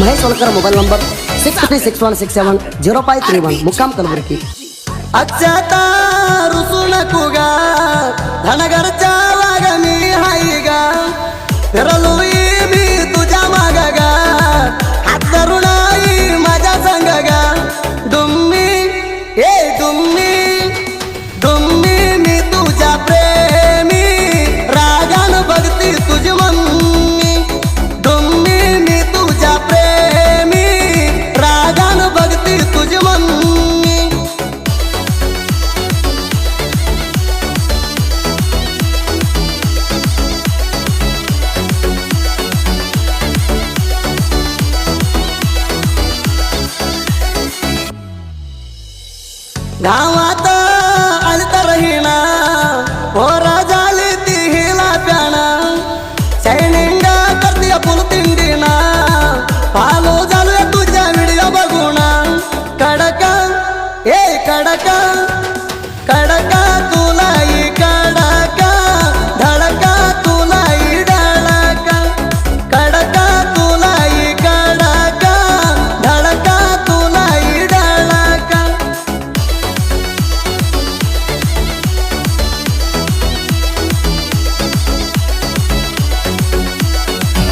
Mahesh Holkar mobile number six three six one six seven zero five three one ಮುಕ್ಕಾಂ Kalaburagi ಅಚ್ಚ Gawa.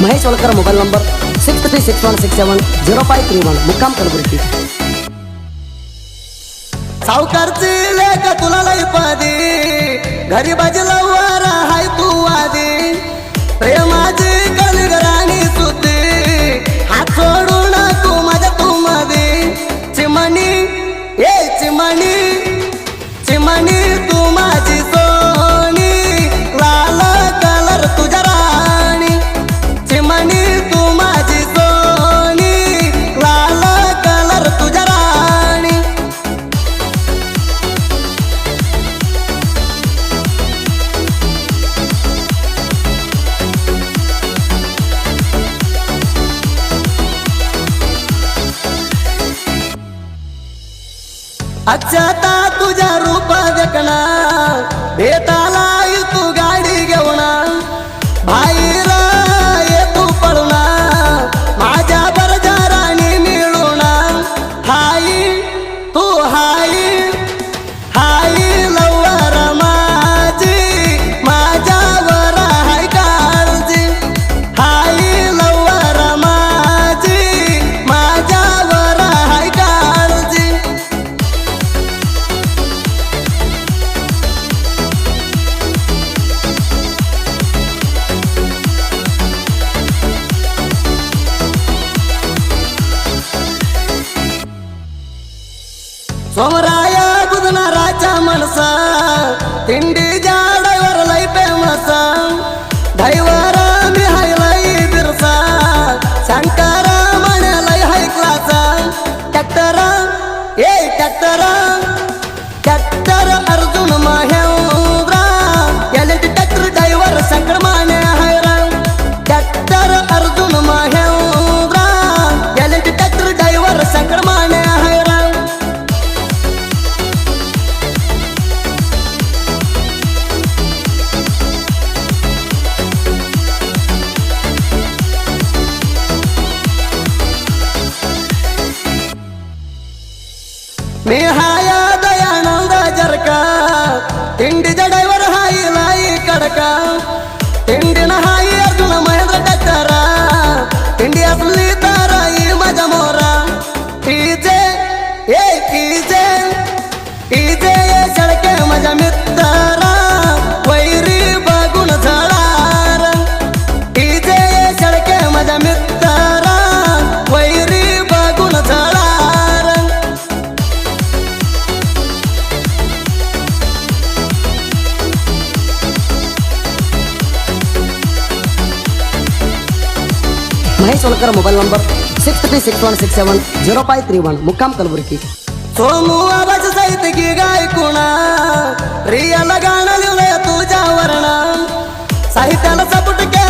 Mahesh Olkar mobile number six three six one six seven zero five three one मुक्काम कलबुर्गी सावकारची लेख तुला लई पादी घरी बाजी लवारा अच्छा ता तुझ्या रूपा देखना देता ಸೋಮರಾಯ ಬುಧನ ರಾಜ ಮನಸ ತಿಂಡಿ যে ए की जे ई जे ये सड़के मजा में Solkar mobile number. Six three six one six seven zero five three one मुक्काम कलबुर्गी. सोमू आवाज सहित की तुझ्या साहित्याला सपुट के